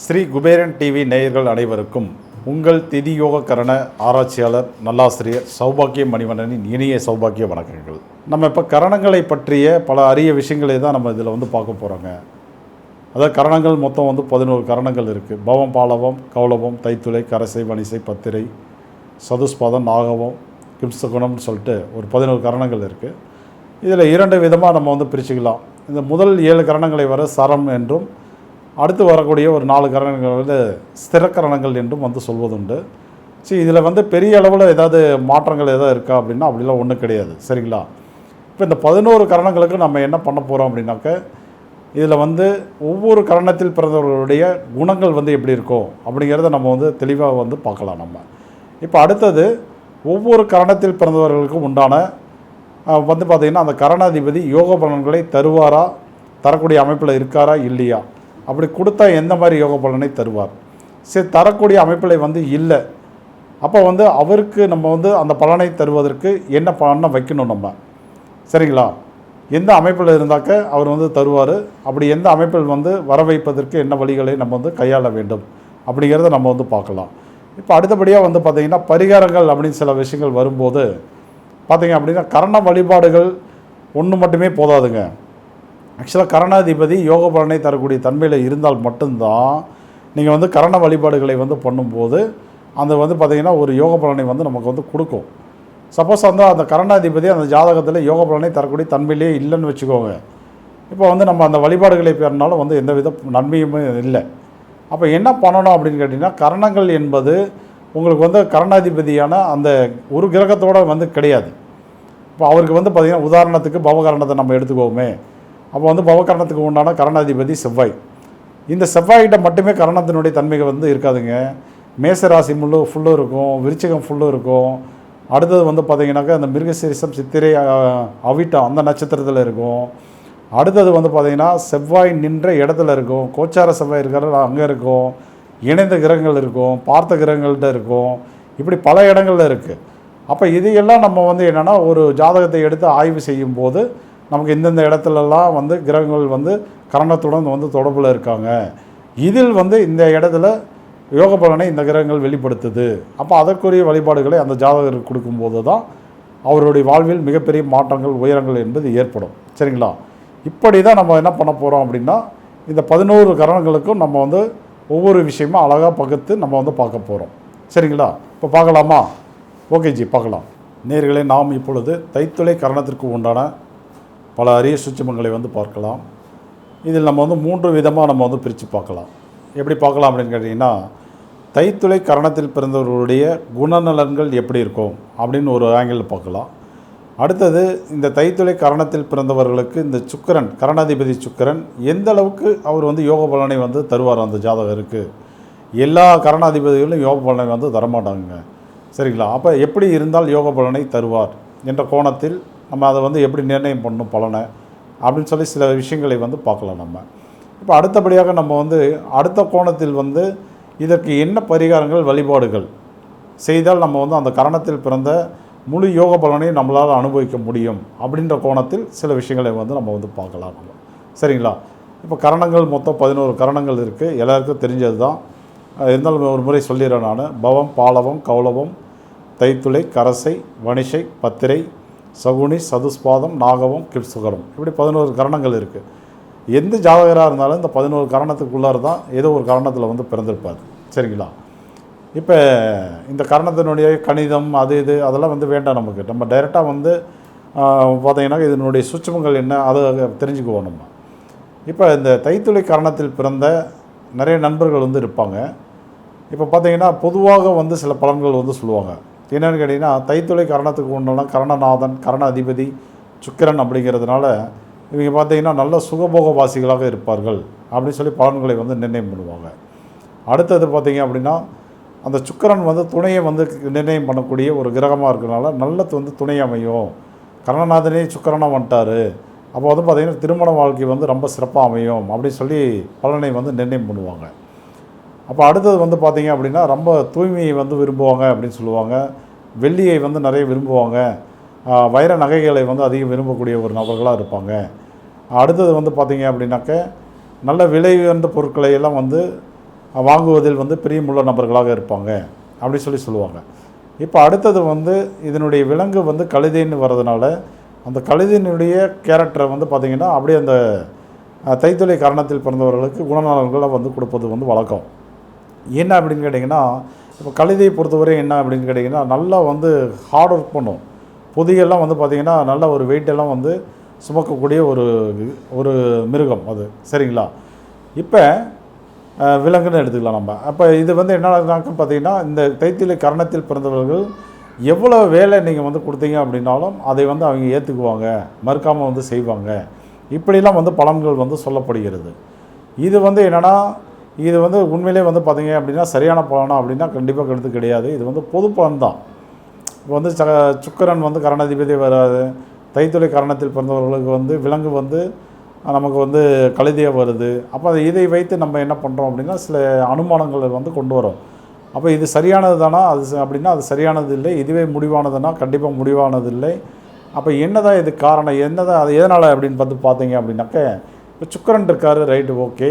Sri Kuberan TV நேயர்கள் அனைவருக்கும் உங்கள் திதியோக கரண ஆராய்ச்சியாளர் நல்லாசிரியர் சௌபாக்கிய மணிவண்ணனின் இனிய சௌபாக்கிய வணக்கங்கள். நம்ம இப்போ கரணங்களை பற்றிய பல அரிய விஷயங்களை தான் நம்ம இதில் வந்து பார்க்க போகிறோங்க அதாவது கரணங்கள் மொத்தம் வந்து பதினோரு கரணங்கள் இருக்குது பவம் பாலவம் கௌலவம் தைத்துளை கரசை வனிசை பத்திரை சதுஸ்பாதம் நாகவம் கிம்சகுணம்னு சொல்லிட்டு ஒரு பதினோரு கரணங்கள் இருக்குது இதில் இரண்டு விதமாக நம்ம வந்து பிரிச்சுக்கலாம். இந்த முதல் ஏழு கரணங்களை வர சரம் என்றும் அடுத்து வரக்கூடிய ஒரு நாலு கரணங்கள் வந்து ஸ்திரக்கரணங்கள் என்றும் வந்து சொல்வதுண்டு. சரி இதில் வந்து பெரிய அளவில் ஏதாவது மாற்றங்கள் ஏதாவது இருக்கா அப்படின்னா அப்படிலாம் ஒன்றும் கிடையாது. சரிங்களா? இப்போ இந்த பதினோரு கரணங்களுக்கு நம்ம என்ன பண்ண போகிறோம் அப்படின்னாக்க இதில் வந்து ஒவ்வொரு கரணத்தில் பிறந்தவர்களுடைய குணங்கள் வந்து எப்படி இருக்கும் அப்படிங்கிறத நம்ம வந்து தெளிவாக வந்து பார்க்கலாம் நம்ம. இப்போ அடுத்தது ஒவ்வொரு கரணத்தில் பிறந்தவர்களுக்கும் உண்டான வந்து பார்த்திங்கன்னா அந்த கரணாதிபதி யோக பலன்களை தருவாரா? தரக்கூடிய அமைப்பில் இருக்காரா? இல்லையா? அப்படி கொடுத்தா எந்த மாதிரி யோக பலனை தருவார்? சரி தரக்கூடிய அமைப்பில் வந்து இல்லை. அப்போ வந்து அவருக்கு நம்ம வந்து அந்த பலனை தருவதற்கு என்ன பலனை வைக்கணும் நம்ம? சரிங்களா? எந்த அமைப்பில் இருந்தாக்க அவர் வந்து தருவார்? அப்படி எந்த அமைப்பில் வந்து வர வைப்பதற்கு என்ன வழிகளை நம்ம வந்து கையாள வேண்டும்? அப்படிங்கிறத நம்ம வந்து பார்க்கலாம். இப்போ அடுத்தபடியாக வந்து பார்த்திங்கன்னா பரிகாரங்கள் அப்படின்னு சில விஷயங்கள் வரும்போது பார்த்தீங்க அப்படின்னா கரண வழிபாடுகள் ஒன்று மட்டுமே போதாதுங்க. ஆக்சுவலாக கரணாதிபதி யோக பலனை தரக்கூடிய தன்மையில் இருந்தால் மட்டும்தான் நீங்கள் வந்து கரண வழிபாடுகளை வந்து பண்ணும்போது அந்த வந்து பார்த்திங்கன்னா ஒரு யோக பலனை வந்து நமக்கு வந்து கொடுக்கும். சப்போஸ் வந்து அந்த கரணாதிபதி அந்த ஜாதகத்தில் யோக பலனை தரக்கூடிய தன்மையிலே இல்லைன்னு வச்சுக்கோங்க. இப்போ வந்து நம்ம அந்த வழிபாடுகளை பெறனாலும் வந்து எந்த வித நன்மையுமே இல்லை. அப்போ என்ன பண்ணணும் அப்படின்னு கேட்டிங்கன்னா கரணங்கள் என்பது உங்களுக்கு வந்து கரணாதிபதியான அந்த ஒரு கிரகத்தோட வந்து கிடையாது. இப்போ அவருக்கு வந்து பார்த்திங்கன்னா உதாரணத்துக்கு பவகரணத்தை நம்ம எடுத்துக்கோமே அப்போ வந்து பவகரணத்துக்கு உண்டான கரணாதிபதி செவ்வாய். இந்த செவ்வாய்கிட்ட மட்டுமே கரணத்தினுடைய தன்மைகள் வந்து இருக்காதுங்க. மேசராசி முள்ளு ஃபுல்லும் இருக்கும். விருச்சிகம் ஃபுல்லும் இருக்கும். அடுத்தது வந்து பார்த்திங்கனாக்கா அந்த மிருகசீரிசம் சித்திரை அவிட்டம் அந்த நட்சத்திரத்தில் இருக்கும். அடுத்தது வந்து பார்த்திங்கன்னா செவ்வாய் நின்ற இடத்துல இருக்கும். கோச்சார செவ்வாய் இருக்கிற அங்கே இருக்கும். இணைந்த கிரகங்கள் இருக்கும். பார்த்த கிரகங்கள்கிட்ட இருக்கும். இப்படி பல இடங்கள்ல இருக்குது அப்போ இதையெல்லாம் நம்ம வந்து என்னென்னா ஒரு ஜாதகத்தை எடுத்து ஆய்வு செய்யும்போது நமக்கு இந்தந்த இடத்துலலாம் வந்து கிரகங்கள் வந்து கரணத்துடன் வந்து தொடர்பில் இருக்காங்க. இதில் வந்து இந்த இடத்துல யோக பலனை இந்த கிரகங்கள் வெளிப்படுத்துது. அப்போ அதற்குரிய வழிபாடுகளை அந்த ஜாதகருக்கு கொடுக்கும்போது தான் அவருடைய வாழ்வில் மிகப்பெரிய மாற்றங்கள் உயரங்கள் என்பது ஏற்படும். சரிங்களா? இப்படி தான் நம்ம என்ன பண்ண போகிறோம் அப்படின்னா இந்த பதினோரு கரணங்களுக்கும் நம்ம வந்து ஒவ்வொரு விஷயமும் அழகாக பகுத்து நம்ம வந்து பார்க்க போகிறோம் சரிங்களா? இப்போ பார்க்கலாமா? ஓகே ஜி பார்க்கலாம். நேர்களை நாம் இப்பொழுது தைத்துளை கரணத்திற்கு உண்டான பல அரிய சூட்சுமங்களை வந்து பார்க்கலாம். இதில் நம்ம வந்து மூன்று விதமாக நம்ம வந்து பிரித்து பார்க்கலாம். எப்படி பார்க்கலாம் அப்படின்னு கேட்டிங்கன்னா தைத்துளை கரணத்தில் பிறந்தவர்களுடைய குணநலன்கள் எப்படி இருக்கும் அப்படின்னு ஒரு ஆங்கிளில் பார்க்கலாம். அடுத்தது இந்த தைத்துளை கரணத்தில் பிறந்தவர்களுக்கு இந்த சுக்கரன் கரணாதிபதி சுக்கரன் எந்த அளவுக்கு அவர் வந்து யோக பலனை வந்து தருவார் அந்த ஜாதகருக்கு? எல்லா கரணாதிபதிகளும் யோக பலனை வந்து தரமாட்டாங்க சரிங்களா? அப்போ எப்படி இருந்தால் யோக பலனை தருவார்? என்ற கோணத்தில் நம்ம அதை வந்து எப்படி நிர்ணயம் பண்ணணும் பலனை? அப்படின்னு சொல்லி சில விஷயங்களை வந்து பார்க்கலாம் நம்ம. இப்போ அடுத்தபடியாக நம்ம வந்து அடுத்த கோணத்தில் வந்து இதற்கு என்ன பரிகாரங்கள் வழிபாடுகள் செய்தால் நம்ம வந்து அந்த கரணத்தில் பிறந்த முழு யோக பலனையும் நம்மளால் அனுபவிக்க முடியும்? அப்படின்ற கோணத்தில் சில விஷயங்களை வந்து நம்ம வந்து பார்க்கலாம் நம்ம. சரிங்களா? இப்போ கரணங்கள் மொத்தம் பதினோரு கரணங்கள் இருக்குது எல்லாருக்கும் தெரிஞ்சது தான் இருந்தாலும் ஒரு முறை சொல்லிடுறேன் நான். பவம் பாலவம் கௌலவம் தைத்துளை கரசை வணிசை பத்திரை சகுனி சதுஸ்பாதம் நாகவம் கிப்சுகரம். இப்படி பதினோரு கரணங்கள் இருக்குது எந்த ஜாதகராக இருந்தாலும் இந்த பதினோரு கரணத்துக்குள்ளார தான் ஏதோ ஒரு கரணத்தில் வந்து பிறந்திருப்பார். சரிங்களா? இப்போ இந்த கரணத்தினுடைய கணிதம் அது இது அதெல்லாம் வந்து வேண்டாம் நமக்கு. நம்ம டைரெக்டாக வந்து பார்த்திங்கன்னா பார்த்தீங்கன்னா இதனுடைய சுச்சமங்கள் என்ன அதை தெரிஞ்சுக்குவோம் நம்ம. இப்போ இந்த தைத்துளை கரணத்தில் பிறந்த நிறைய நண்பர்கள் வந்து இருப்பாங்க. இப்போ பார்த்தீங்கன்னா பொதுவாக வந்து சில பலன்கள் வந்து சொல்லுவாங்க. என்னென்னு கேட்டிங்கன்னா தைத்துளை கரணத்துக்கு உண்டான கரணநாதன் கரண அதிபதி சுக்கிரன் அப்படிங்கிறதுனால இவங்க பார்த்தீங்கன்னா நல்ல சுகபோக வாசிகளாக இருப்பார்கள் அப்படின்னு சொல்லி பலன்களை வந்து நிர்ணயம் பண்ணுவாங்க. அடுத்தது பார்த்தீங்க அப்படின்னா அந்த சுக்கிரன் வந்து துணையை வந்து நிர்ணயம் பண்ணக்கூடிய ஒரு கிரகமாக இருக்கிறனால நல்ல வந்து துணை அமையும். கரணநாதனே சுக்கரனாக வந்துட்டாரு. அப்போ வந்து பார்த்திங்கன்னா திருமண வாழ்க்கை வந்து ரொம்ப சிறப்பாக அமையும் அப்படின்னு சொல்லி பலனை வந்து நிர்ணயம் பண்ணுவாங்க. அப்போ அடுத்தது வந்து பார்த்தீங்க அப்படின்னா ரொம்ப தூய்மையை வந்து விரும்புவாங்க அப்படின்னு சொல்லுவாங்க. வெள்ளியை வந்து நிறைய விரும்புவாங்க. வைர நகைகளை வந்து அதிகம் விரும்பக்கூடிய ஒரு நபர்களாக இருப்பாங்க. அடுத்தது வந்து பார்த்தீங்க அப்படின்னாக்க நல்ல விலை உயர்ந்த பொருட்களை எல்லாம் வந்து வாங்குவதில் வந்து பிரியமுள்ள நபர்களாக இருப்பாங்க. அப்படி சொல்லி சொல்லுவாங்க. இப்போ அடுத்தது வந்து இதனுடைய விலங்கு வந்து கழுதைன்னு வர்றதுனால அந்த கழுதையினுடைய கேரக்டரை வந்து பார்த்திங்கன்னா அப்படியே அந்த அஹ், தைத்தொலை காரணத்தில் பிறந்தவர்களுக்கு குணநலன்களை வந்து கொடுப்பது வந்து வழக்கம். என்ன அப்படின்னு கேட்டிங்கன்னா இப்போ கழுதையை பொறுத்தவரை என்ன அப்படின்னு கேட்டிங்கன்னா நல்லா வந்து ஹார்ட் ஒர்க் பண்ணும். பொதியெல்லாம் வந்து பார்த்திங்கன்னா நல்ல ஒரு வெயிட்டெல்லாம் வந்து சுமக்கக்கூடிய ஒரு ஒரு மிருகம் அது. சரிங்களா? இப்போ விலங்குன்னு எடுத்துக்கலாம் நம்ம. அப்போ இது வந்து என்னன்னாக்க பார்த்தீங்கன்னா இந்த தைத்திலை கரணத்தில் பிறந்தவர்கள் எவ்வளோ வேலை நீங்கள் வந்து கொடுத்தீங்க அப்படின்னாலும் அதை வந்து அவங்க ஏற்றுக்குவாங்க மறுக்காமல் வந்து செய்வாங்க. இப்படிலாம் வந்து பலன்கள் வந்து சொல்லப்படுகிறது. இது வந்து என்னென்னா இது வந்து உண்மையிலே வந்து பார்த்தீங்க அப்படின்னா சரியான பலனா அப்படின்னா கண்டிப்பாக கருத்து கிடையாது. இது வந்து பொது பலன் தான். இப்போ வந்து ச சுக்கரன் வந்து கரணாதிபதி வராது. தைத்துளை கரணத்தில் பிறந்தவர்களுக்கு வந்து விலங்கு வந்து நமக்கு வந்து கழுதியாக வருது. அப்போ இதை வைத்து நம்ம என்ன பண்ணுறோம் அப்படின்னா சில அனுமானங்களை வந்து கொண்டு வரோம். அப்போ இது சரியானது தானா? அது ச- அப்படின்னா அது சரியானது இல்லை. இதுவே முடிவானதுன்னா கண்டிப்பாக முடிவானது இல்லை. அப்போ என்னதான் இது காரணம்? என்னதான் அது எதனால் அப்படின்னு பார்த்து பார்த்தீங்க அப்படின்னாக்க இப்போ சுக்கரன் இருக்காரு ரைட்டு ஓகே.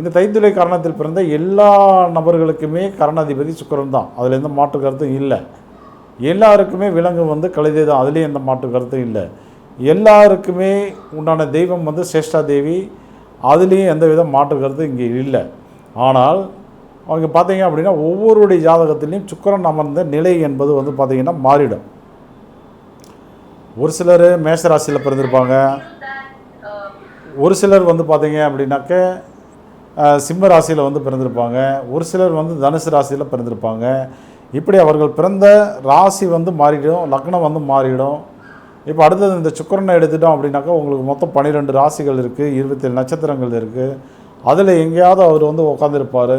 இந்த தைத்துளை கரணத்தில் பிறந்த எல்லா நபர்களுக்குமே கரணாதிபதி சுக்கரன் தான். அதில் எந்த மாற்று கருத்தும் இல்லை. எல்லாருக்குமே விலங்கு வந்து கழுதை தான். அதுலேயும் எந்த மாற்று கருத்தும் இல்லை. எல்லாருக்குமே உண்டான தெய்வம் வந்து சேஷ்டா தேவி. அதுலேயும் எந்த வித மாற்று கருத்தும் இங்கே இல்லை. ஆனால் அவங்க பார்த்தீங்க அப்படின்னா ஒவ்வொருடைய ஜாதகத்திலையும் சுக்கிரன் அமர்ந்த நிலை என்பது வந்து பார்த்திங்கன்னா மாறிடும். ஒரு சிலர் மேஷராசியில் பிறந்திருப்பாங்க. ஒரு சிலர் வந்து பார்த்தீங்க அப்படின்னாக்க சிம்ம ராசியில் வந்து பிறந்திருப்பாங்க. ஒரு சிலர் வந்து தனுசு ராசியில் பிறந்திருப்பாங்க. இப்படி அவர்கள் பிறந்த ராசி வந்து மாறிடும் லக்னம் வந்து மாறிடும். இப்போ அடுத்தது இந்த சுக்கரனை எடுத்துட்டோம் அப்படின்னாக்கா உங்களுக்கு மொத்தம் பன்னிரெண்டு ராசிகள் இருக்குது இருபத்தேழு நட்சத்திரங்கள் இருக்குது அதில் எங்கேயாவது அவர் வந்து உட்காந்துருப்பார்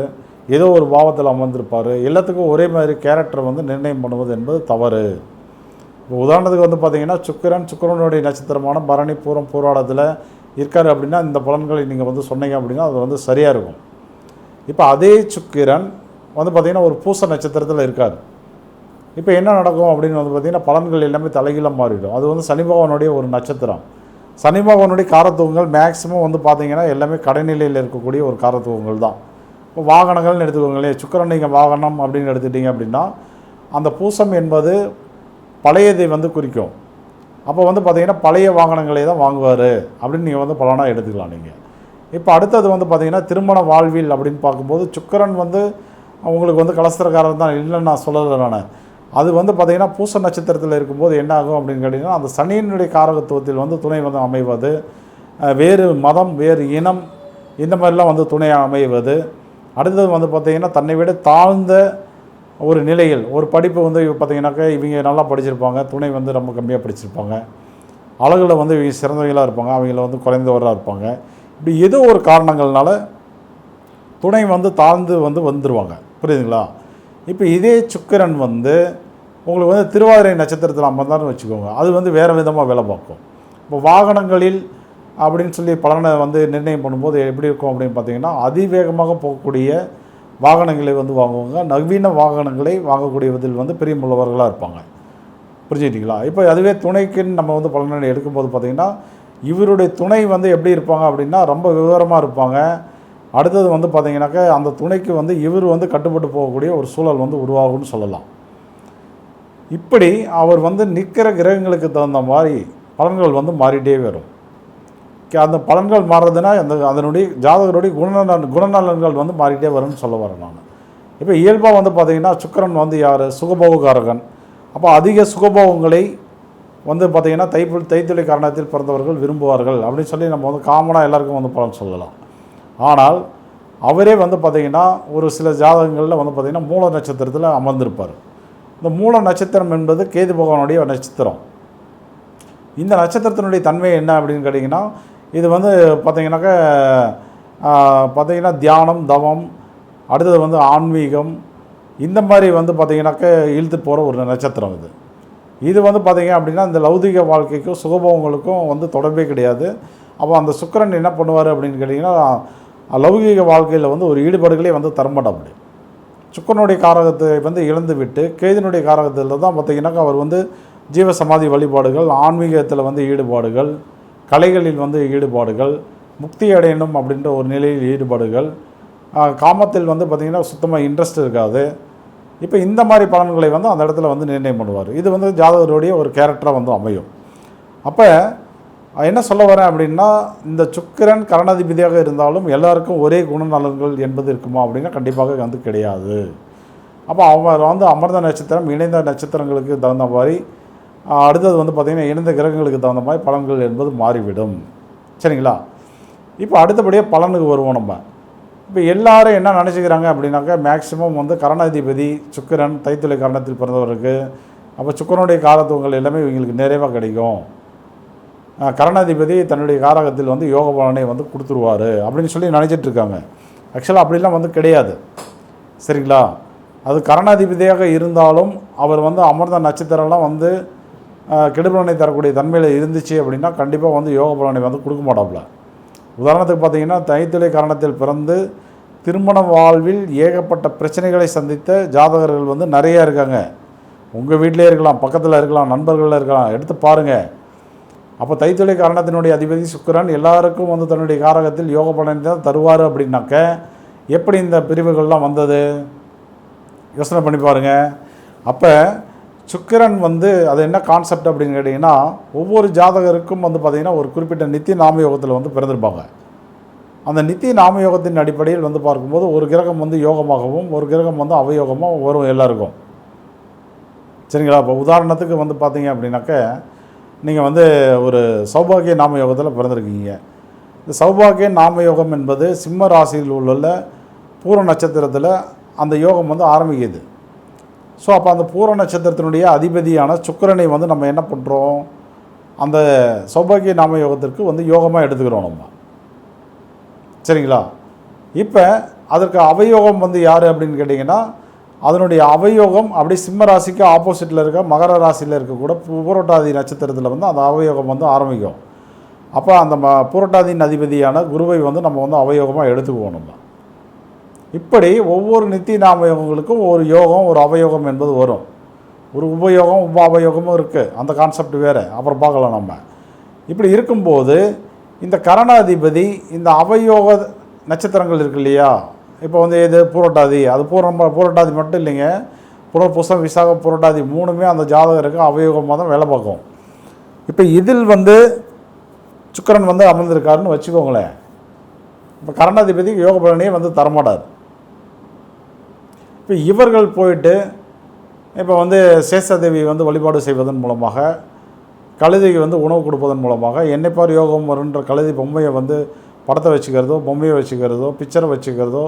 ஏதோ ஒரு பாவத்தில் அமர்ந்திருப்பார். எல்லாத்துக்கும் ஒரே மாதிரி கேரக்டர் வந்து நிர்ணயம் பண்ணுவது என்பது தவறு. இப்போ உதாரணத்துக்கு வந்து பார்த்திங்கன்னா சுக்கிரன் சுக்கரனுடைய நட்சத்திரமான பரணி பூரம் போராடத்தில் இருக்கார் அப்படின்னா இந்த பலன்களை நீங்கள் வந்து சொன்னீங்க அப்படின்னா அது வந்து சரியாக இருக்கும். இப்போ அதே சுக்கிரன் வந்து பார்த்திங்கன்னா ஒரு பூச நட்சத்திரத்தில் இருக்கார். இப்போ என்ன நடக்கும் அப்படின்னு வந்து பார்த்தீங்கன்னா பலன்கள் எல்லாமே தலைகீழ மாறிடும். அது வந்து சனி பகவானுடைய ஒரு நட்சத்திரம். சனி பகவானுடைய காரத்துவங்கள் மேக்ஸிமம் வந்து பார்த்திங்கன்னா எல்லாமே கடைநிலையில் இருக்கக்கூடிய ஒரு காரத்துவங்கள் தான். இப்போ வாகனங்கள்னு எடுத்துக்கோங்களேன் சுக்கிரன் நீங்கள் வாகனம் அப்படின்னு எடுத்துட்டீங்க அப்படின்னா அந்த பூசம் என்பது பழையதை வந்து குறிக்கும். அப்போ வந்து பார்த்தீங்கன்னா பழைய வாகனங்களை தான் வாங்குவார். அப்படின்னு நீங்கள் வந்து பலனாக எடுத்துக்கலாம் நீங்கள் இப்போ அடுத்தது வந்து பார்த்தீங்கன்னா திருமண வாழ்வில் அப்படின்னு பார்க்கும்போது சுக்கரன் வந்து உங்களுக்கு வந்து கலஸ்திரக்காரர் தான் இல்லைன்னு நான் சொல்லலை நான். அது வந்து பார்த்தீங்கன்னா பூச நட்சத்திரத்தில் இருக்கும்போது என்ன ஆகும் அப்படின்னு கேட்டிங்கன்னா அந்த சனியினுடைய காரகத்துவத்தில் வந்து துணை வந்து அமைவது வேறு மதம் வேறு இனம் இந்த மாதிரிலாம் வந்து துணை அமைவது. அடுத்தது வந்து பார்த்தீங்கன்னா தன்னை விட தாழ்ந்த ஒரு நிலையில் ஒரு படிப்பு வந்து பார்த்தீங்கன்னாக்கா இவங்க நல்லா படிச்சிருப்பாங்க துணை வந்து ரொம்ப கம்மியாக படிச்சிருப்பாங்க. அழகில் வந்து இவங்க சிறந்தவங்களாக இருப்பாங்க அவங்கள வந்து குறைந்தவராக இருப்பாங்க. இப்படி ஏதோ ஒரு காரணங்கள்னால துணை வந்து தாழ்ந்து வந்து வந்துடுவாங்க புரியுதுங்களா? இப்போ இதே சுக்கரன் வந்து உங்களுக்கு வந்து திருவாதிரை நட்சத்திரத்தில் அமர்ந்தான்னு வச்சுக்கோங்க. அது வந்து வேறு விதமாக வேலை பார்க்கும். இப்போ வாகனங்களில் அப்படின்னு சொல்லி பலனை வந்து நிர்ணயம் பண்ணும்போது எப்படி இருக்கும் அப்படின்னு பார்த்தீங்கன்னா அதிவேகமாக போகக்கூடிய வாகனங்களை வந்து வாங்குவாங்க. நவீன வாகனங்களை வாங்கக்கூடியதில் வந்து பிரியமுள்ளவர்களாக இருப்பாங்க. புரிஞ்சுக்கிட்டீங்களா? இப்போ அதுவே துணைக்குன்னு நம்ம வந்து பலனை எடுக்கும்போது பார்த்தீங்கன்னா இவருடைய துணை வந்து எப்படி இருப்பாங்க அப்படின்னா ரொம்ப விவரமாக இருப்பாங்க. அடுத்தது வந்து பார்த்தீங்கன்னாக்கா அந்த துணைக்கு வந்து இவர் வந்து கட்டுப்பட்டு போகக்கூடிய ஒரு சூழல் வந்து உருவாகும்னு சொல்லலாம். இப்படி அவர் வந்து நிற்கிற கிரகங்களுக்கு தகுந்த மாதிரி பலன்கள் வந்து மாறிட்டே வரும். அந்த பலன்கள் மாறுறதுன்னா அந்த அதனுடைய ஜாதகருடைய குணநலன் குணநலன்கள் வந்து மாறிக்கிட்டே வரும்னு சொல்ல வரேன் நான். இப்போ இயல்பாக வந்து பார்த்தீங்கன்னா சுக்கரன் வந்து யார்? சுகபோகக்காரகன். அப்போ அதிக சுகபோகங்களை வந்து பார்த்தீங்கன்னா தைப்பு தைத்துளை காரணத்தில் பிறந்தவர்கள் விரும்புவார்கள் அப்படின்னு சொல்லி நம்ம வந்து காமனாக எல்லாருக்கும் வந்து பலன் சொல்லலாம். ஆனால் அவரே வந்து பார்த்தீங்கன்னா ஒரு சில ஜாதகங்களில் வந்து பார்த்திங்கன்னா மூல நட்சத்திரத்தில் அமர்ந்திருப்பார். இந்த மூல நட்சத்திரம் என்பது கேது பகவானுடைய நட்சத்திரம். இந்த நட்சத்திரத்தினுடைய தன்மை என்ன அப்படின்னு கேட்டிங்கன்னா இது வந்து பார்த்தீங்கன்னாக்கா பார்த்திங்கன்னா பார்த்தீங்கன்னா தியானம் தவம் அடுத்தது வந்து ஆன்மீகம் இந்த மாதிரி வந்து பார்த்தீங்கன்னாக்கா இழுத்து போகிற ஒரு நட்சத்திரம் இது. இது வந்து பார்த்திங்க அப்படின்னா இந்த லௌதிக வாழ்க்கைக்கும் சுகபோகங்களுக்கும் வந்து தொடர்பே கிடையாது. அப்போ அந்த சுக்கிரன் என்ன பண்ணுவார் அப்படின்னு கேட்டிங்கன்னா லௌகிக வாழ்க்கையில் வந்து ஒரு ஈடுபாடுகளே வந்து தரமாட்டாப்படி சுக்கரனுடைய காரகத்தை வந்து இழந்து விட்டு கேதினுடைய காரகத்தில் தான் பார்த்தீங்கன்னாக்கா அவர் வந்து ஜீவசமாதி வழிபாடுகள் ஆன்மீகத்தில் வந்து ஈடுபாடுகள் கலைகளில் வந்து ஈடுபாடுகள் முக்தி அடையணும் அப்படின்ற ஒரு நிலையில் ஈடுபாடுகள். காமத்தில் வந்து பார்த்திங்கன்னா சுத்தமாக இன்ட்ரெஸ்ட் இருக்காது. இப்போ இந்த மாதிரி பலன்களை வந்து அந்த இடத்துல வந்து நிர்ணயம் பண்ணுவார். இது வந்து ஜாதகருடைய ஒரு கேரக்டராக வந்து அமையும். அப்போ என்ன சொல்ல வரேன் அப்படின்னா இந்த சுக்கிரன் கரணாதிபதியாக இருந்தாலும் எல்லாருக்கும் ஒரே குணநலன்கள் என்பது இருக்குமா அப்படின்னா கண்டிப்பாக வந்து கிடையாது. அப்போ அவர் வந்து அமர்ந்த நட்சத்திரம் இணைந்த நட்சத்திரங்களுக்கு தகுந்த மாதிரி அடுத்தது வந்து பார்த்திங்கன்னா இணைந்த கிரகங்களுக்கு தகுந்த மாதிரி பலன்கள் என்பது மாறிவிடும். சரிங்களா? இப்போ அடுத்தபடியாக பலனுக்கு வருவோம் நம்ம. இப்போ எல்லாரும் என்ன நினச்சிக்கிறாங்க அப்படின்னாக்கா மேக்ஸிமம் வந்து கரணாதிபதி சுக்கரன் தைத்துளை கரணத்தில் பிறந்தவருக்கு அப்போ சுக்கரனுடைய காலத்துவங்கள் எல்லாமே இவங்களுக்கு நிறைவாக கிடைக்கும். கரணாதிபதி தன்னுடைய காரகத்தில் வந்து யோக பலனை வந்து கொடுத்துருவார் அப்படின்னு சொல்லி நினச்சிட்டு இருக்காங்க ஆக்சுவலாக அப்படிலாம் வந்து கிடையாது. சரிங்களா? அது கரணாதிபதியாக இருந்தாலும் அவர் வந்து அமர்ந்த நட்சத்திரம்லாம் வந்து கெடுபலனை தரக்கூடிய தன்மையில் இருந்துச்சு அப்படின்னா கண்டிப்பாக வந்து யோக பலனை வந்து கொடுக்க மாட்டாப்புல உதாரணத்துக்கு பார்த்தீங்கன்னா தைத்துளை காரணத்தில் பிறந்து திருமண வாழ்வில் ஏகப்பட்ட பிரச்சனைகளை சந்தித்த ஜாதகர்கள் வந்து நிறைய இருக்காங்க. உங்கள் வீட்டிலே இருக்கலாம் பக்கத்தில் இருக்கலாம் நண்பர்களில் இருக்கலாம் எடுத்து பாருங்கள் அப்போ தைத்துளை காரணத்தினுடைய அதிபதி சுக்கரன் எல்லாருக்கும் வந்து தன்னுடைய காரகத்தில் யோக பலனை தான் தருவார் அப்படின்னாக்க எப்படி இந்த பிரிவுகள்லாம் வந்தது? யோசனை பண்ணி பாருங்கள் அப்போ சுக்கிரன் வந்து அது என்ன கான்செப்ட் அப்படின்னு கேட்டிங்கன்னா ஒவ்வொரு ஜாதகருக்கும் வந்து பார்த்திங்கன்னா ஒரு குறிப்பிட்ட நித்திய நாமயோகத்தில் வந்து பிறந்திருப்பாங்க. அந்த நித்திய நாமயோகத்தின் அடிப்படையில் வந்து பார்க்கும்போது ஒரு கிரகம் வந்து யோகமாகவும் ஒரு கிரகம் வந்து அவயோகமாக வரும் எல்லாருக்கும். சரிங்களா? இப்போ உதாரணத்துக்கு வந்து பார்த்தீங்க அப்படின்னாக்க நீங்கள் வந்து ஒரு சௌபாகிய நாமயோகத்தில் பிறந்திருக்கீங்க. இந்த சௌபாகிய நாமயோகம் என்பது சிம்ம ராசியில் உள்ள பூர்வ நட்சத்திரத்தில் அந்த யோகம் வந்து ஆரம்பிக்குது. ஸோ அப்போ அந்த பூர நட்சத்திரத்தினுடைய அதிபதியான சுக்கிரனை வந்து நம்ம என்ன பண்ணுறோம் அந்த சௌபாகிய நாம யோகத்திற்கு வந்து யோகமாக எடுத்துக்கிறோம் நம்ம. சரிங்களா? இப்போ அதற்கு அவயோகம் வந்து யார் அப்படின்னு கேட்டிங்கன்னா அதனுடைய அவயோகம் அப்படியே சிம்ம ராசிக்கு ஆப்போசிட்டில் இருக்க மகர ராசியில் இருக்கக்கூட பூ- பூரட்டாதி நட்சத்திரத்தில் வந்து அந்த அவயோகம் வந்து ஆரம்பிக்கும். அப்போ அந்த ம பூரட்டாதியின் அதிபதியான குருவை வந்து நம்ம வந்து அவயோகமாக எடுத்துக்குவோம் நம்ம. இப்படி ஒவ்வொரு நித்திய நாமயோகங்களுக்கும் ஒரு யோகம் ஒரு அவயோகம் என்பது வரும். ஒரு உபயோகம் உப அவயோகமும் இருக்குது அந்த கான்செப்ட் வேறு. அப்புறம் பார்க்கலாம் நம்ம. இப்படி இருக்கும்போது இந்த கரணாதிபதி இந்த அவயோக நட்சத்திரங்கள் இருக்கு இல்லையா? இப்போ வந்து இது பூரட்டாதி. அது பூரம் பூரட்டாதி மட்டும் இல்லைங்க. புனர்பூசம் விசாக புரட்டாதி மூணுமே அந்த ஜாதகருக்கு அவயோகமாக தான் வேலை பார்க்கும். இப்போ இதில் வந்து சுக்கிரன் வந்து அமர்ந்திருக்காருன்னு வச்சுக்கோங்களேன். இப்போ கரணாதிபதி யோக பலனையே வந்து தரமாட்டார். இப்போ இவர்கள் போயிட்டு இப்போ வந்து சேஷாதேவி வந்து வழிபாடு செய்வதன் மூலமாக கழுதைக்கு வந்து உணவு கொடுப்பதன் மூலமாக என்னைப்பார் யோகம் வருன்ற கழுதை பொம்மையை வந்து படத்தை வச்சுக்கிறதோ பொம்மையை வச்சுக்கிறதோ பிக்சரை வச்சுக்கிறதோ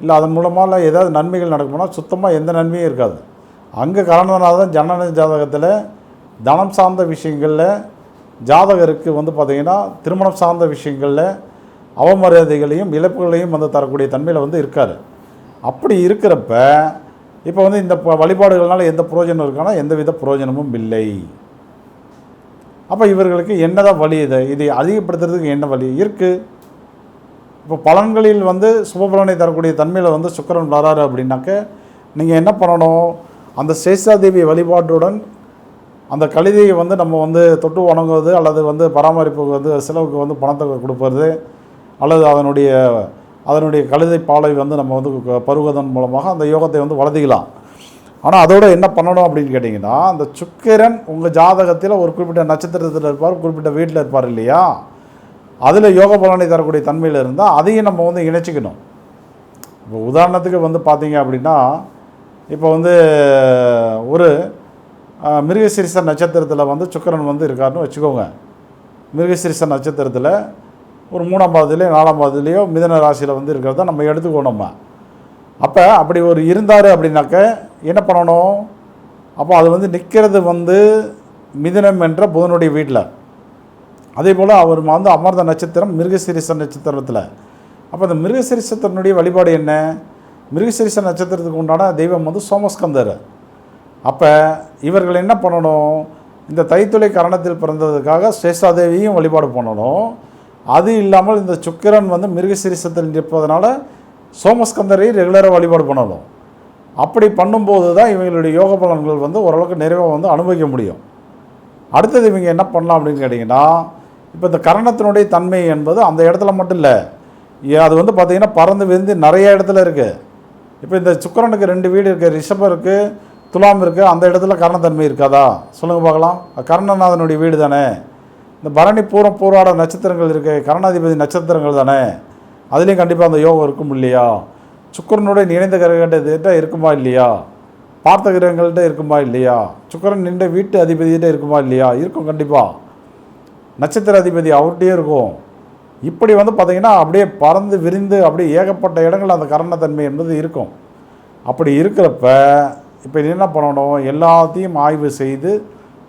இல்லை அதன் மூலமாக ஏதாவது நன்மைகள் நடக்கும்னா சுத்தமாக எந்த நன்மையும் இருக்காது. அங்கே காரணநாதன் ஜனன ஜாதகத்தில் தனம் சார்ந்த விஷயங்களில் ஜாதகருக்கு வந்து பார்த்திங்கன்னா திருமணம் சார்ந்த விஷயங்களில் அவமரியாதைகளையும் இழப்புகளையும் வந்து தரக்கூடிய தன்மையில் வந்து இருக்கார். அப்படி இருக்கிறப்ப இப்போ வந்து இந்த ப- வழிபாடுகள்னால எந்த புரோஜனம் இருக்கானா? எந்த வித பிரயோஜனமும் இல்லை. அப்போ இவர்களுக்கு என்னதான் வழி இது? இதை அதிகப்படுத்துறதுக்கு என்ன வழி இருக்குது இப்போ பலன்களில் வந்து சுபபலனை தரக்கூடிய தன்மையில் வந்து சுக்கரன் வராரு அப்படின்னாக்க நீங்கள் என்ன பண்ணணும்? அந்த சேஷாதேவி வழிபாட்டுடன் அந்த கழுதையை வந்து நம்ம வந்து தொட்டு வணங்குவது அல்லது வந்து பராமரிப்புக்கு வந்து செலவுக்கு வந்து பணத்தை கொடுப்பது அல்லது அதனுடைய அதனுடைய கழுதை பாலை வந்து நம்ம வந்து க- பருகுவதன் மூலமாக அந்த யோகத்தை வந்து வளர்த்திக்கலாம். ஆனால் அதோட என்ன பண்ணணும் அப்படின்னு கேட்டிங்கன்னா அந்த சுக்கிரன் உங்கள் ஜாதகத்தில் ஒரு குறிப்பிட்ட நட்சத்திரத்தில் இருப்பார் குறிப்பிட்ட வீட்டில் இருப்பார் இல்லையா? அதில் யோக பலனை தரக்கூடிய தன்மையில் இருந்தால் அதையும் நம்ம வந்து இணைச்சிக்கணும். இப்போ உதாரணத்துக்கு வந்து பார்த்தீங்க அப்படின்னா இப்போ வந்து ஒரு மிருகசிரிச நட்சத்திரத்தில் வந்து சுக்கிரன் வந்து இருக்காருன்னு வச்சுக்கோங்க. மிருகசிரிச நட்சத்திரத்தில் ஒரு மூணாம் பாதத்துலேயோ நாலாம் பாதத்துலேயோ மிதன ராசியில் வந்து இருக்கிறத நம்ம எடுத்துக்கணுமா நம்ம அப்போ அப்படி ஒரு இருந்தார் அப்படின்னாக்க என்ன பண்ணணும்? அப்போ அது வந்து நிற்கிறது வந்து மிதனம் என்ற புதனுடைய வீட்டில் அதே போல் அவர் வந்து அமர்ந்த நட்சத்திரம் மிருகசிரிச நட்சத்திரத்தில். அப்போ அந்த மிருகசிரிசத்தினுடைய வழிபாடு என்ன? மிருகசிரிச நட்சத்திரத்துக்கு உண்டான தெய்வம் வந்து சோமஸ்கந்தர். அப்போ இவர்கள் என்ன பண்ணணும்? இந்த தைத்துளை கரணத்தில் பிறந்ததுக்காக சேஷாதேவியும் வழிபாடு பண்ணணும். அது இல்லாமல் இந்த சுக்கிரன் வந்து மிருகசீரிஷத்தில் நிற்பதனால சோமஸ்கந்தரை ரெகுலராக வழிபாடு பண்ணணும். அப்படி பண்ணும்போது தான் இவங்களுடைய யோக பலன்கள் வந்து ஓரளவுக்கு நிறைவாக வந்து அனுபவிக்க முடியும். அடுத்தது இவங்க என்ன பண்ணலாம் அப்படின்னு கேட்டிங்கன்னா இப்போ இந்த கரணத்தினுடைய தன்மை என்பது அந்த இடத்துல மட்டும் இல்லை. அது வந்து பார்த்திங்கன்னா பறந்து விரிந்து நிறைய இடத்துல இருக்குது இப்போ இந்த சுக்கிரனுக்கு ரெண்டு வீடு இருக்குது ரிஷபம் இருக்குது துலாம் இருக்குது அந்த இடத்துல கரணத்தன்மை இருக்காதா? சொல்லுங்கள் பார்க்கலாம். கர்ணநாதனுடைய வீடு தானே? இந்த பரணி பூரம் பூராட நட்சத்திரங்கள் இருக்குது கரணாதிபதி நட்சத்திரங்கள் தானே? அதுலேயும் கண்டிப்பாக அந்த யோகம் இருக்கும் இல்லையா? சுக்கரனுடைய இணைந்த கிரகங்கிட்ட இருக்குமா இல்லையா? பார்த்த கிரகங்கள்கிட்ட இருக்குமா இல்லையா? சுக்கிரன் நின்ற வீட்டு அதிபதிகிட்ட இருக்குமா இல்லையா? இருக்கும் கண்டிப்பாக நட்சத்திர அதிபதி அவர்கிட்டயே இருக்கும். இப்படி வந்து பார்த்திங்கன்னா அப்படியே பறந்து விரிந்து அப்படியே ஏகப்பட்ட இடங்கள் அந்த கரணத்தன்மை என்பது இருக்கும். அப்படி இருக்கிறப்ப இப்போ என்ன பண்ணணும்? எல்லாத்தையும் ஆய்வு செய்து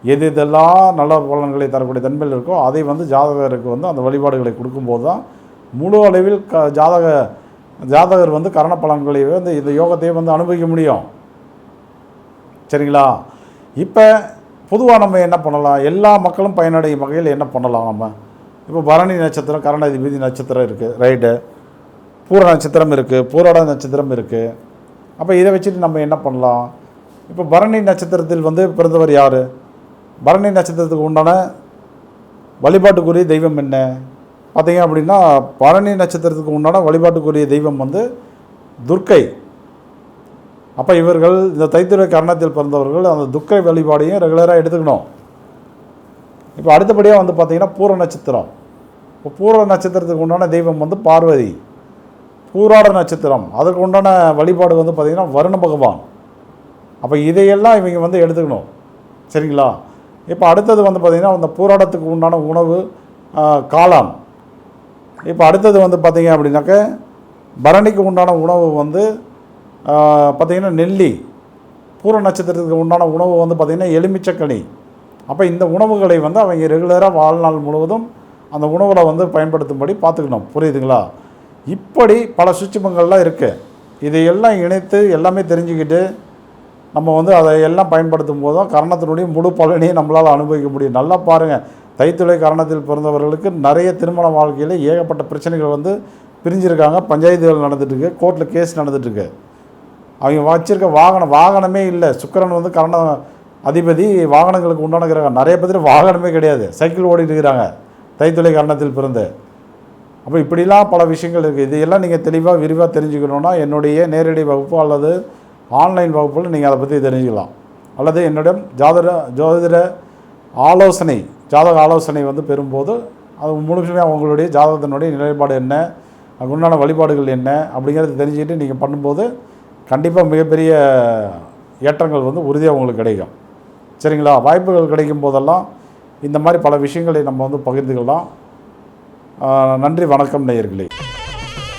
எது எதெல்லாம் நல்ல பலன்களை தரக்கூடிய தன்மையில் இருக்கோ அதை வந்து ஜாதகருக்கு வந்து அந்த வழிபாடுகளை கொடுக்கும்போது தான் முழு அளவில் க ஜாதக ஜாதகர் வந்து கரண பலன்களை வந்து இந்த யோகத்தையே வந்து அனுபவிக்க முடியும். சரிங்களா? இப்போ பொதுவாக நம்ம என்ன பண்ணலாம்? எல்லா மக்களும் பயனடையும் வகையில் என்ன பண்ணலாம் நம்ம? இப்போ பரணி நட்சத்திரம் கரணாதிபதி நட்சத்திரம் இருக்குது ரைட்டு? பூர நட்சத்திரம் இருக்குது பூராட நட்சத்திரம் இருக்குது அப்போ இதை வச்சுட்டு நம்ம என்ன பண்ணலாம்? இப்போ பரணி நட்சத்திரத்தில் வந்து பிறந்தவர் யார்? பரணி நட்சத்திரத்துக்கு உண்டான வழிபாட்டுக்குரிய தெய்வம் என்ன? பார்த்தீங்க அப்படின்னா பரணி நட்சத்திரத்துக்கு உண்டான வழிபாட்டுக்குரிய தெய்வம் வந்து துர்க்கை. அப்போ இவர்கள் இந்த தைத்துறை கரணத்தில் பிறந்தவர்கள் அந்த துர்க்கை வழிபாடையும் ரெகுலராக எடுத்துக்கணும். இப்போ அடுத்தபடியாக வந்து பார்த்தீங்கன்னா பூர நட்சத்திரம். இப்போ பூர நட்சத்திரத்துக்கு உண்டான தெய்வம் வந்து பார்வதி. பூராட நட்சத்திரம். அதற்கு உண்டான வழிபாடு வந்து பார்த்திங்கன்னா வருண பகவான். அப்போ இதையெல்லாம் இவங்க வந்து எடுத்துக்கணும். சரிங்களா? இப்போ அடுத்தது வந்து பார்த்திங்கன்னா அந்த பூராடத்துக்கு உண்டான உணவு காளான். இப்போ அடுத்தது வந்து பார்த்திங்க அப்படின்னாக்க பரணிக்கு உண்டான உணவு வந்து பார்த்திங்கன்னா நெல்லி. பூர நட்சத்திரத்துக்கு உண்டான உணவு வந்து பார்த்திங்கன்னா எலுமிச்சக்கனி. அப்போ இந்த உணவுகளை வந்து அவங்க ரெகுலராக வாழ்நாள் முழுவதும் அந்த உணவில் வந்து பயன்படுத்தும்படி பார்த்துக்கணும். புரியுதுங்களா? இப்படி பல சுச்சிமங்கள்லாம் இருக்குது இதையெல்லாம் இணைத்து எல்லாமே தெரிஞ்சுக்கிட்டு நம்ம வந்து அதை எல்லாம் பயன்படுத்தும் போதும் கரணத்தினுடைய முழு பலனையும் நம்மளால் அனுபவிக்க முடியும். நல்லா பாருங்கள் தைத்துளை கரணத்தில் பிறந்தவர்களுக்கு நிறைய திருமண வாழ்க்கையில் ஏகப்பட்ட பிரச்சனைகள் வந்து பிரிஞ்சிருக்காங்க. பஞ்சாயத்துகள் நடந்துட்டுருக்கு. கோர்ட்டில் கேஸ் நடந்துட்டுருக்கு. அவங்க வச்சிருக்க வாகனம் வாகனமே இல்லை. சுக்கரன் வந்து கரண அதிபதி வாகனங்களுக்கு உண்டான கிரகம். நிறைய பேர் வாகனமே கிடையாது. சைக்கிள் ஓடிட்டு இருக்கிறாங்க. தைத்துளை கரணத்தில் பிறந்து. அப்போ இப்படிலாம் பல விஷயங்கள் இருக்குது இதையெல்லாம் நீங்கள் தெளிவாக விரிவாக தெரிஞ்சுக்கணுன்னா என்னுடைய நேரடி வகுப்பு அல்லது ஆன்லைன் வகுப்பில் நீங்கள் அதை பற்றி தெரிஞ்சுக்கலாம். அல்லது என்னிடம் ஜாதக ஜோதிட ஆலோசனை ஜாதக ஆலோசனை வந்து பெறும்போது அது முழுமையாக உங்களுடைய ஜாதகத்தினுடைய நிலைப்பாடு என்ன அதுக்கு உண்டான வழிபாடுகள் என்ன அப்படிங்கிறத தெரிஞ்சுக்கிட்டு நீங்கள் பண்ணும்போது கண்டிப்பாக மிகப்பெரிய ஏற்றங்கள் வந்து உறுதியாக உங்களுக்கு கிடைக்கும். சரிங்களா? வாய்ப்புகள் கிடைக்கும் போதெல்லாம் இந்த மாதிரி பல விஷயங்களை நம்ம வந்து பகிர்ந்துக்கலாம். நன்றி வணக்கம் நேயர்களே.